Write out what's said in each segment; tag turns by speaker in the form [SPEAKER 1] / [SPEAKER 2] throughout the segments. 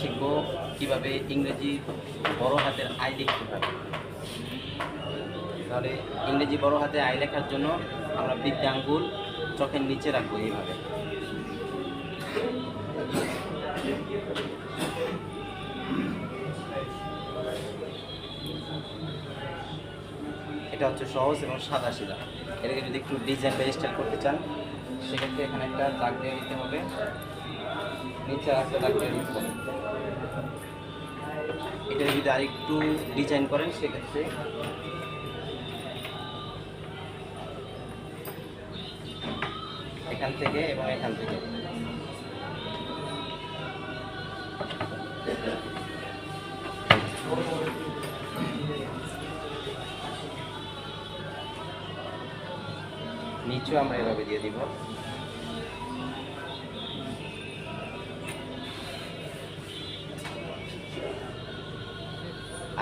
[SPEAKER 1] শিখব কীভাবে ইংরেজি বড় হাতের আই লিখতে হবে তাহলে ইংরেজি বড় হাতে আই লেখার জন্য আমরা বৃদ্ধি আঙ্গুল চোখের নিচে রাখব এইভাবে। এটা হচ্ছে সহজ এবং সাদা সিধা এটাকে যদি একটু ডিজাইন স্টাইল করতে চান, সেক্ষেত্রে এখানে একটা দাগ দিয়ে দিতে হবে। নিচে দিতে হবে এটা যদি আরেকটু ডিজাইন করেন, সেক্ষেত্রে এখান থেকে এবং এখান থেকে। নিচেও আমরা এভাবে দিয়ে দিব।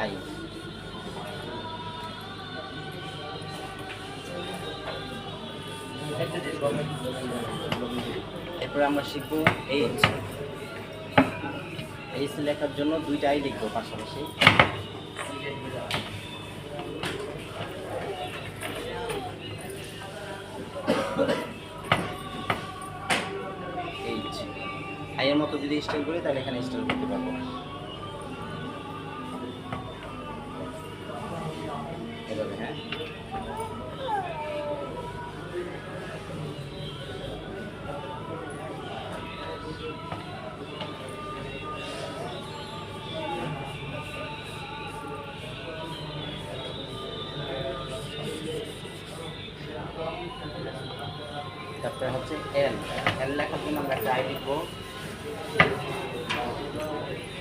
[SPEAKER 1] আই। এরপরে আমরা শিখব এইচ এইচ লেখার জন্য দুইটা আই লিখব পাশাপাশি। আইয়ের মতো যদি স্টাইল করি, তাহলে এখানে স্টাইল করতে পারব। এভাবে হ্যাঁ তারপরে হচ্ছে এল এল লেখার জন্য আমরা একটা আই লিখব।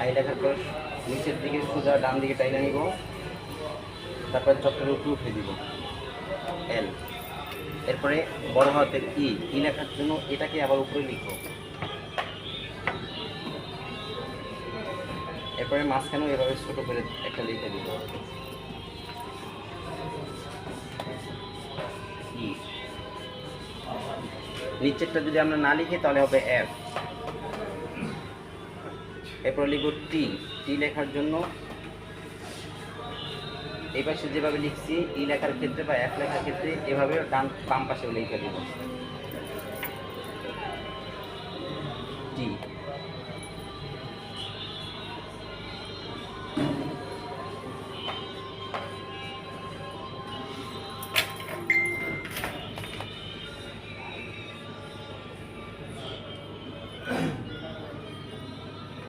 [SPEAKER 1] আই লেখার পর নিচের দিকে সোজা ডান দিকে টাইনে নিব। তারপরে চক্রের উপরে উঠে দিব। এল এরপরে বড় হাতের ই ই লেখার জন্য এটাকে আবার উপরে লিখব। এরপরে মাঝখানেও এভাবে ছোট করে একটা লিখে দিব। ই নিচেরটা যদি আমরা না লিখি, তাহলে হবে এফ এরপরে লিখব টি টি লেখার জন্য এই পাশে যেভাবে লিখছি, ই লেখার ক্ষেত্রে বা এক লেখার ক্ষেত্রে এভাবে ডান, বাম পাশে লিখে দেব। টি